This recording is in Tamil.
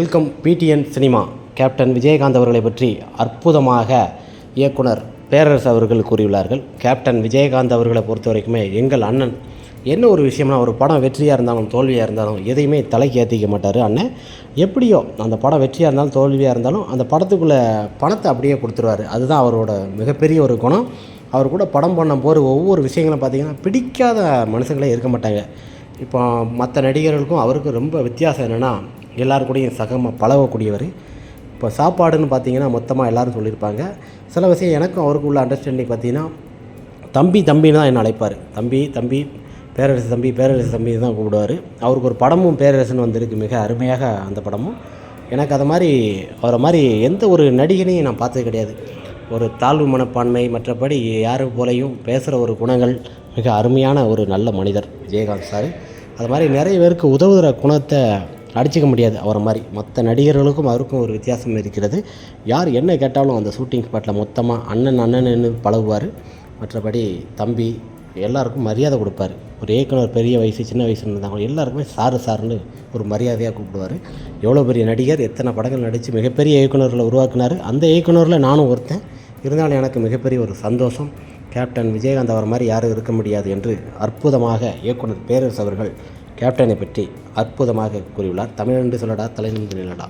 Welcome PTN cinema. Captain Vijayakanth அவர்களை பற்றி அற்புதமாக இயக்குனர் பேரரசு அவர்கள் கூறியுள்ளார்கள். கேப்டன் விஜயகாந்த் அவர்களை பொறுத்த வரைக்குமே எங்கள் அண்ணன் என்ன ஒரு விஷயம்னா ஒரு படம் வெற்றியாக இருந்தாலும் தோல்வியாக இருந்தாலும் எதையுமே தலைக்கு ஏற்றிக்க மாட்டார் அண்ணன் எப்படியோ அந்த படம் வெற்றியாக இருந்தாலும் தோல்வியாக இருந்தாலும் அந்த படத்துக்குள்ளே பணத்தை அப்படியே கொடுத்துருவாரு. அதுதான் அவரோட மிகப்பெரிய ஒரு குணம். அவர் கூட படம் பண்ணும் போது ஒவ்வொரு விஷயங்களும் பார்த்திங்கன்னா பிடிக்காத மனுஷங்களே இருக்க மாட்டாங்க. இப்போ மற்ற நடிகர்களுக்கும் அவருக்கும் ரொம்ப வித்தியாசம் என்னென்னா எல்லாரு கூடயும் சகமாக பழகக்கூடியவர். இப்போ சாப்பாடுன்னு பார்த்தீங்கன்னா மொத்தமாக எல்லாரும் சொல்லியிருப்பாங்க. சில விஷயம் எனக்கும் அவருக்கும் உள்ள அண்டர்ஸ்டாண்டிங் பார்த்தீங்கன்னா தம்பி தம்பின்னு தான் என்னை அழைப்பார். தம்பி தம்பி பேரரசு தம்பி பேரரசு தம்பி தான் கூப்பிடுவார். அவருக்கு ஒரு படமும் பேரரசுன்னு வந்திருக்கு மிக அருமையாக அந்த படமும். எனக்கு அது மாதிரி அவரை மாதிரி எந்த ஒரு நடிகனையும் நான் பார்த்தது கிடையாது. ஒரு தாழ்வு மனப்பான்மை மற்றபடி யாரு போலையும் பேசுகிற ஒரு குணங்கள் மிக அருமையான ஒரு நல்ல மனிதர் விஜயகாந்த் சார். அது மாதிரி நிறைய பேருக்கு உதவுகிற குணத்தை நடிச்சிக்க முடியாது அவரை மாதிரி. மற்ற நடிகர்களுக்கும் அவருக்கும் ஒரு வித்தியாசம் இருக்கிறது. யார் என்ன கேட்டாலும் அந்த ஷூட்டிங் ஸ்பாட்டில் மொத்தமாக அண்ணன் அண்ணன்னு பழகுவார். மற்றபடி தம்பி எல்லாருக்கும் மரியாதை கொடுப்பாரு. ஒரு இயக்குனர் பெரிய வயசு சின்ன வயசுன்னு இருந்தாங்க எல்லாருக்குமே சாரு சாருன்னு ஒரு மரியாதையாக கூப்பிடுவார். எவ்வளோ பெரிய நடிகர் எத்தனை படங்கள் நடித்து மிகப்பெரிய இயக்குனர்களை உருவாக்குனார். அந்த இயக்குனரில் நானும் ஒருத்தன். இருந்தாலும் எனக்கு மிகப்பெரிய ஒரு சந்தோஷம். கேப்டன் விஜயகாந்த் அவர் மாதிரி யாரும் இருக்க முடியாது என்று அற்புதமாக இயக்குனர் பேரரசு அவர்கள் கேப்டனை பற்றி அற்புதமாக கூறியுள்ளார். தமிழ் என்று சொல்லடா தலை நிலடா நில்லடா.